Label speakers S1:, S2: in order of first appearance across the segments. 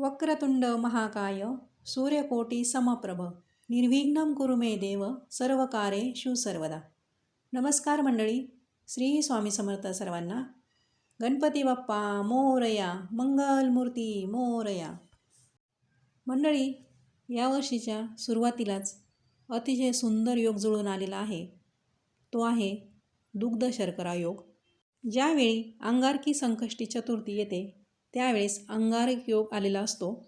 S1: वक्रतुंड महाकाय सूर्यकोटी समप्रभ निर्विघ्न कुरु मे देव सर्वकारेषु सर्वदा. नमस्कार मंडळी श्री स्वामी समर्थ सर्वांना. गणपती बाप्पा मोरया मंगलमूर्ती मोरया. मंडळी यावर्षीच्या सुरुवातीलाच अतिशय सुंदर योग जुळून आलेला आहे. तो आहे दुग्ध शर्करा योग. ज्यावेळी अंगारकी संकष्टी चतुर्थी येते त्यावेळेस अंगारक योग आलेला असतो.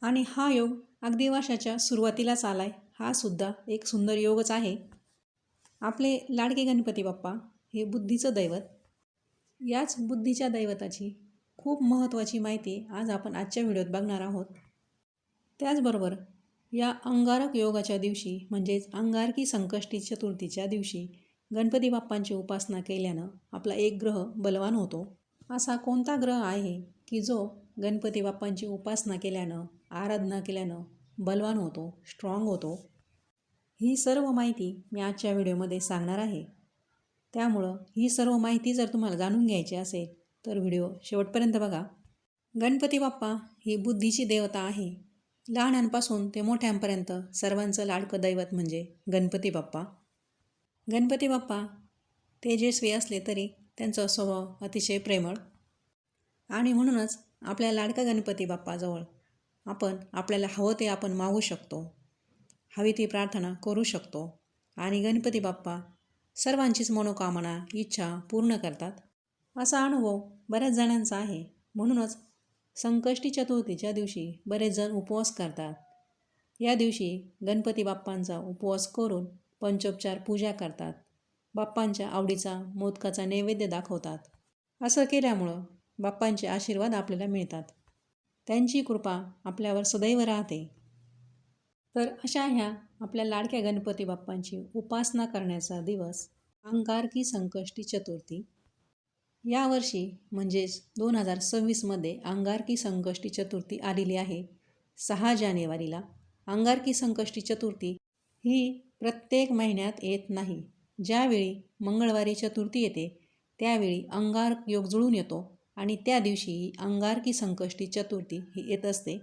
S1: आणि हा योग अगदी वर्षाच्या सुरुवातीलाच आला आहे हा सुद्धा एक सुंदर योगच आहे. आपले लाडके गणपती बाप्पा हे बुद्धीचं दैवत. याच बुद्धीच्या दैवताची खूप महत्त्वाची माहिती आज आपण आजच्या व्हिडिओत बघणार आहोत. त्याचबरोबर या अंगारक योगाच्या दिवशी म्हणजेच अंगारकी संकष्टी चतुर्थीच्या दिवशी गणपती बाप्पांची उपासना केल्यानं आपला एक ग्रह बलवान होतो. असा कोणता ग्रह आहे? की जो गणपती बाप्पांची उपासना केल्यानं आराधना केल्यानं बलवान होतो स्ट्रॉंग होतो ही सर्व माहिती मी आजच्या व्हिडिओमध्ये सांगणार आहे. त्यामुळं ही सर्व माहिती जर तुम्हाला जाणून घ्यायची असेल तर व्हिडिओ शेवटपर्यंत बघा. गणपती बाप्पा ही बुद्धीची देवता आहे. लहानांपासून ते मोठ्यांपर्यंत सर्वांचं लाडकं दैवत म्हणजे गणपती बाप्पा. गणपती बाप्पा तेजस्वी असले तरी त्यांचा स्वभाव अतिशय प्रेमळ. आणि म्हणूनच आपल्या लाडका गणपती बाप्पाजवळ आपण आपल्याला हवं ते आपण मागू शकतो. हवी ती प्रार्थना करू शकतो. आणि गणपती बाप्पा सर्वांचीच मनोकामना इच्छा पूर्ण करतात. असा अनुभव बऱ्याच जणांचा आहे. म्हणूनच संकष्टी चतुर्थीच्या दिवशी बरेच जण उपवास करतात. या दिवशी गणपती बाप्पांचा उपवास करून पंचोपचार पूजा करतात. बाप्पांच्या आवडीचा मोदकाचा नैवेद्य दाखवतात. असं केल्यामुळं बाप्पांचे आशीर्वाद आपल्याला मिळतात. त्यांची कृपा आपल्यावर सदैव राहते. तर अशा ह्या आपल्या लाडक्या गणपती बाप्पांची उपासना करण्याचा दिवस अंगारकी संकष्टी चतुर्थी. यावर्षी म्हणजेच दोन हजार सव्वीसमध्ये अंगारकी संकष्टी चतुर्थी आलेली आहे. सहा जानेवारीला अंगारकी संकष्टी चतुर्थी ही प्रत्येक महिन्यात येत नाही. ज्यावेळी मंगळवारी चतुर्थी येते त्यावेळी अंगार योग जुळून येतो. आणि त्या दिवशी अंगारकी संकष्टी चतुर्थी ही येत असते.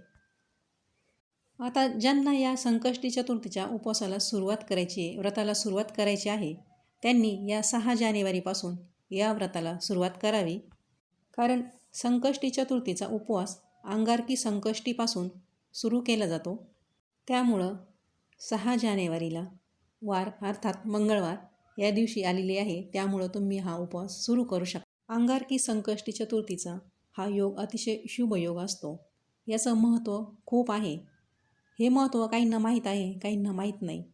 S1: आता ज्यांना या संकष्टी चतुर्थीच्या उपवासाला सुरुवात करायची आहे व्रताला सुरुवात करायची आहे त्यांनी या सहा जानेवारीपासून या व्रताला सुरुवात करावी. कारण संकष्टी चतुर्थीचा उपवास अंगारकी संकष्टीपासून सुरू केला जातो. त्यामुळं सहा जानेवारीला वार अर्थात मंगळवार या दिवशी आलेली आहे. त्यामुळं तुम्ही हा उपवास सुरू करू शकता. अंगारकी संकष्टी चतुर्थीचा हा योग अतिशय शुभ योग असतो. याचं महत्त्व खूप आहे. हे महत्त्व काहींना माहीत आहे काहींना माहीत नाही.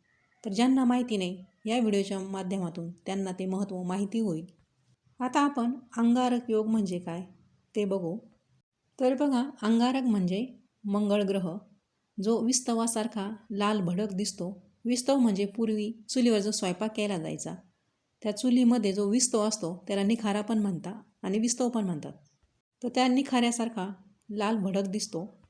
S1: तर ज्यांना माहिती नाही या व्हिडिओच्या माध्यमातून त्यांना ते महत्त्व माहिती होईल. आता आपण अंगारक योग म्हणजे काय ते बघू. तर बघा अंगारक म्हणजे मंगळ ग्रह जो विस्तवासारखा लाल भडक दिसतो. विस्तव म्हणजे पूर्वी चुलीवर जो स्वयंपाक केला जायचा. त्या चुलीमध्ये जो विस्तव असतो त्याला निखारा पण म्हणतात आणि विस्तव पण म्हणतात. तर त्या निखाऱ्यासारखा लाल भडक दिसतो.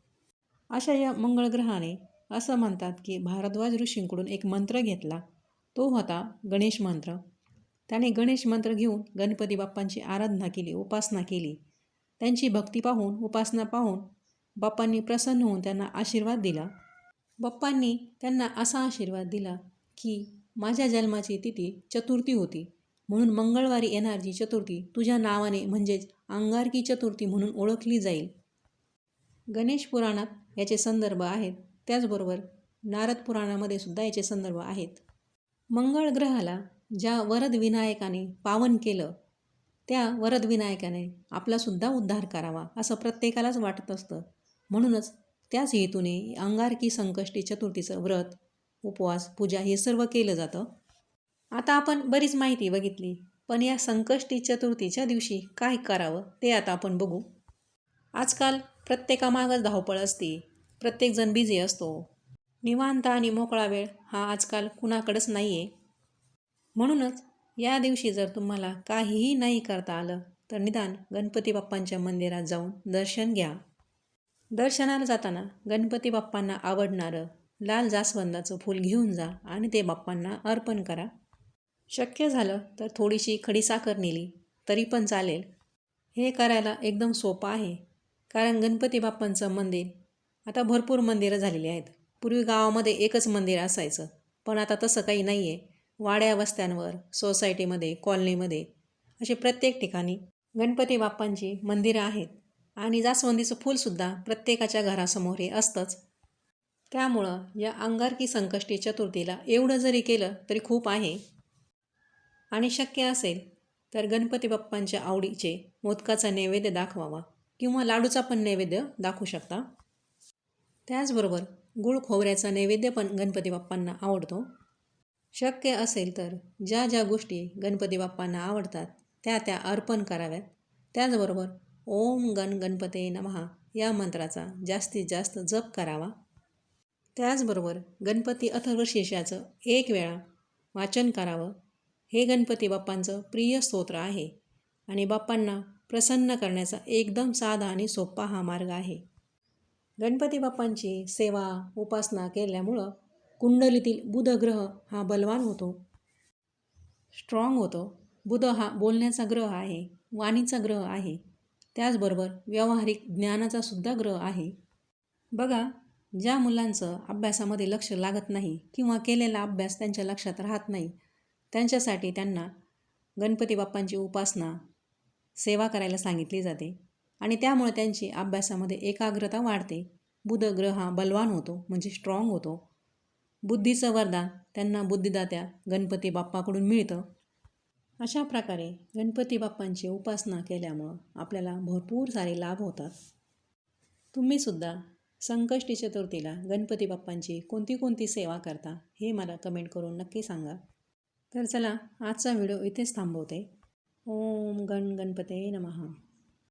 S1: अशा या मंगळग्रहाने असं म्हणतात की भारद्वाज ऋषींकडून एक मंत्र घेतला. तो होता गणेश मंत्र. त्याने गणेश मंत्र घेऊन गणपती बाप्पांची आराधना केली उपासना केली. त्यांची भक्ती पाहून उपासना पाहून बाप्पांनी प्रसन्न होऊन त्यांना आशीर्वाद दिला. बाप्पांनी त्यांना असा आशीर्वाद दिला की माझ्या जन्माची तिथी चतुर्थी होती. म्हणून मंगळवारी येणारी चतुर्थी तुझ्या नावाने म्हणजेच अंगारकी चतुर्थी म्हणून ओळखली जाईल. गणेश पुराणात याचे संदर्भ आहेत. त्याचबरोबर नारद पुराणामध्ये सुद्धा याचे संदर्भ आहेत. मंगळ ग्रहाला ज्या वरद विनायकाने पावन केलं त्या वरद विनायकाने आपलासुद्धा उद्धार करावा असं प्रत्येकालाच वाटत असतं. म्हणूनच त्याच हेतूने अंगारकी संकष्टी चतुर्थीचं व्रत उपवास पूजा हे सर्व केलं जातं. आता आपण बरीच माहिती बघितली पण या संकष्टी चतुर्थीच्या दिवशी काय करावं ते आता आपण बघू. आजकाल प्रत्येकामागच धावपळ असते प्रत्येकजण बिझी असतो. निवांत आणि मोकळा वेळ हा आजकाल कुणाकडंच नाही आहे म्हणूनच या दिवशी जर तुम्हाला काहीही नाही करता आलं तर निदान गणपती बाप्पांच्या मंदिरात जाऊन दर्शन घ्या. दर्शनाला जाताना गणपती बाप्पांना आवडणारं लाल जास्वंदाचं फूल घेऊन जा आणि ते बाप्पांना अर्पण करा. शक्य झालं तर थोडीशी खडीसाखर नेली तरी पण चालेल. हे करायला एकदम सोपं आहे कारण गणपती बाप्पांचं मंदिर आता भरपूर मंदिरं झालेली आहेत. पूर्वी गावामध्ये एकच मंदिर असायचं पण आता तसं काही नाही आहे वाड्या वस्त्यांवर सोसायटीमध्ये कॉलनीमध्ये असे प्रत्येक ठिकाणी गणपती बाप्पांची मंदिरं आहेत. आणि जास्वंदीचं फूलसुद्धा प्रत्येकाच्या घरासमोर हे असतंच. त्यामुळं या अंगारकी संकष्टी चतुर्थीला एवढं जरी केलं तरी खूप आहे. आणि शक्य असेल तर गणपती बाप्पांच्या आवडीचे मोदकाचा नैवेद्य दाखवावा किंवा लाडूचा पण नैवेद्य दाखवू शकता. त्याचबरोबर गुळ खोबऱ्याचा नैवेद्य पण गणपती बाप्पांना आवडतो. शक्य असेल तर ज्या ज्या गोष्टी गणपती बाप्पांना आवडतात त्या त्या अर्पण कराव्यात. त्याचबरोबर ओम गण गणपते नमहा या मंत्राचा जास्तीत जास्त जप करावा. त्याचबरोबर गणपती अथर्वशीर्षाचं एक वेळा वाचन करावं हे गणपती बाप्पांचं प्रिय स्तोत्र आहे आणि बाप्पांना प्रसन्न करण्याचा एकदम साधा आणि सोपा हा मार्ग आहे. गणपती बाप्पांची सेवा उपासना केल्यामुळं कुंडलीतील बुध ग्रह हा बलवान होतो. स्ट्रॉंग होतो. बुध हा बोलण्याचा ग्रह आहे वाणीचा ग्रह आहे. त्याचबरोबर व्यावहारिक ज्ञानाचा सुद्धा ग्रह आहे. बघा ज्या मुलांचं अभ्यासामध्ये लक्ष लागत नाही किंवा केलेला अभ्यास त्यांच्या लक्षात राहत नाही त्यांच्यासाठी त्यांना गणपती बाप्पांची उपासना सेवा करायला सांगितली जाते आणि त्यामुळे त्यांची अभ्यासामध्ये एकाग्रता वाढते. बुध ग्रह हा बलवान होतो म्हणजे स्ट्रॉंग होतो. बुद्धीचं वरदान त्यांना बुद्धिदात्या गणपती बाप्पाकडून मिळतं. अशा प्रकारे गणपती बाप्पांची उपासना केल्यामुळं आपल्याला भरपूर सारे लाभ होतात. तुम्हीसुद्धा संकष्टी चतुर्थीला गणपती बाप्पांची कोणती कोणती सेवा करता हे मला कमेंट करून नक्की सांगा. तर चला आजचा व्हिडिओ इथेच थांबवते. ओम गण गणपते नमहा